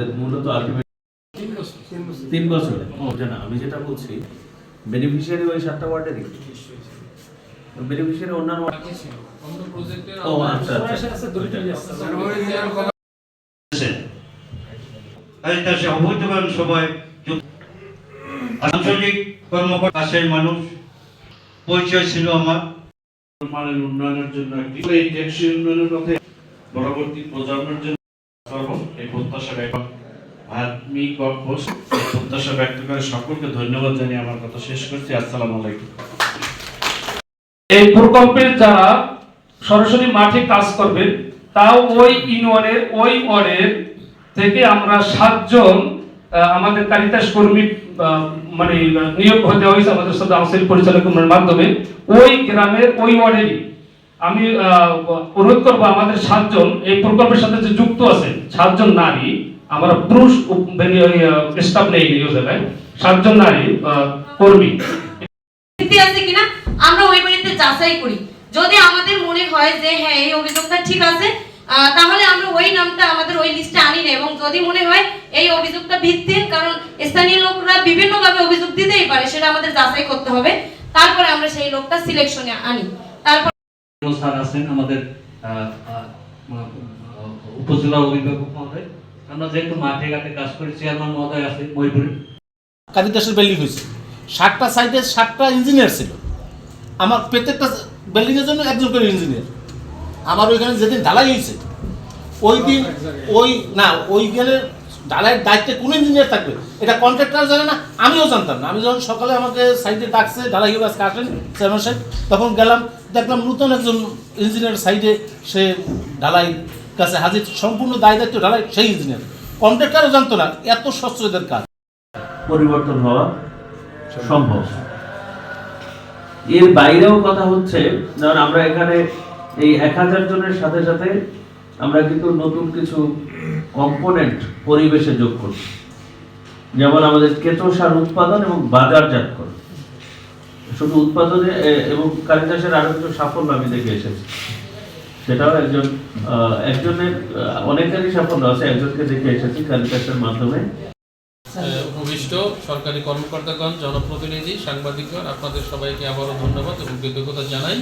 আমাদের মূলত আলটিমেট তিন বছরে। ও না আমি যেটা বলছি বেনিফিশিয়ারি ওই সাতটা ওয়ার্ডেরই বেনিফিশিয়ারি অন্যান্য ও আচ্ছা আচ্ছা। আঞ্চলিক কর্মকর্তা কাছের মানুষ পরিচয় ছিল আমার। মানের উন্নয়নের জন্য একটি টেকসই উন্নয়নের পথে পরবর্তী প্রজন্মের জন্য করব প্রত্যাশা ব্যক্ত করে। সকলকে ধন্যবাদ জানিয়ে আমার কথা শেষ করছি। এই যারা সরাসরি মাঠে কাজ করবেন তাও ওই ইউনিয়নের ওই ওয়ার্ডের থেকে আমরা সাতজন আমাদের কারিতাস কর্মী মানে নিয়োগ হতে হয়েছে আমাদের সাথে আউন্সিল পরিচালকের মাধ্যমে। ওই গ্রামের, ওই ওয়ার্ডেরই আমি অনুরোধ করব আমাদের সাতজন, এই প্রকল্পের সাথে যে যুক্ত আছে, সাতজন নারী, আমরা পুরুষ স্টাফ নেই এই জায়গায় সাতজন নারী কর্মী। আছে কিনা, আমরা ওই বাড়িতে যাচাই করি। যদি আমাদের মনে হয় যে হ্যাঁ এই অভিযোগটা ঠিক আছে তাহলে আমরা ওই নামটা আমাদের ওই লিস্টে আনি না, এবং যদি মনে হয় এই অভিযোগটা ভিত্তিহীন কারণ স্থানীয় লোকরা বিভিন্নভাবে অভিযোগ দিতেই পারে, সেটা আমাদের যাচাই করতে হবে। তারপরে আমরা সেই লোকটা সিলেকশনে আনি। তারপর স্যার আছেন আমাদের উপজেলা অভিভাবক মহোদয়। আমরা যেহেতু মাঠে ঘাটে কাজ করি চেয়ারম্যান মহোদয় আছে মহিপুরে কালিদাসের বিল্ডিং হয়েছে। ষাটটা সাইডে ষাটটা ইঞ্জিনিয়ার ছিল। আমার প্রত্যেকটা বিল্ডিংয়ের জন্য একজন করে ইঞ্জিনিয়ার আমার ওইখানে যেদিন ঢালাই হয়েছে ওই দিন ওই না ওইখানে ঢালাইয়ের দায়িত্বে কোন ইঞ্জিনিয়ার থাকবে। এটা কন্ট্রাক্টর জানে না আমিও জানতাম না। আমি যখন সকালে আমাকে সাইডে ডাকছে ঢালাই হবে আজকে আসেন চেয়ারম্যান সাহেব তখন গেলাম দেখলাম নতুন একজন ইঞ্জিনিয়ার সাইডে সে ঢালাই কাছে হাজির। সম্পূর্ণ দায় দায়িত্ব ঢালাই সেই ইঞ্জিনিয়ার কন্ট্রাক্টরও জানতো না এত স্বচ্ছ এদের কাজ। পরিবর্তন হওয়া সম্ভব। এর বাইরেও কথা হচ্ছে যেমন আমরা এখানে এই এক হাজার জনের সাথে সাথে আমরা কিন্তু নতুন কিছু কম্পোনেন্ট পরিবেশে যোগ করছি। যেমন আমাদের কেঁচো সার উৎপাদন এবং বাজারজাতকরণ শুধু উৎপাদনে এবং কালিদাসের আরও কিছু সাফল্য আমি দেখে এসেছি। সেটাও একজন একজনের অনেকেরই সাফল্য আছে, একজনকে দেখে এসেছি কালিদাসের মাধ্যমে। উপবিষ্ট সরকারি কর্মকর্তাগণ, জনপ্রতিনিধি, সাংবাদিকগণ, আপনাদের সবাইকে আবারও ধন্যবাদ এবং কৃতজ্ঞতা জানাই।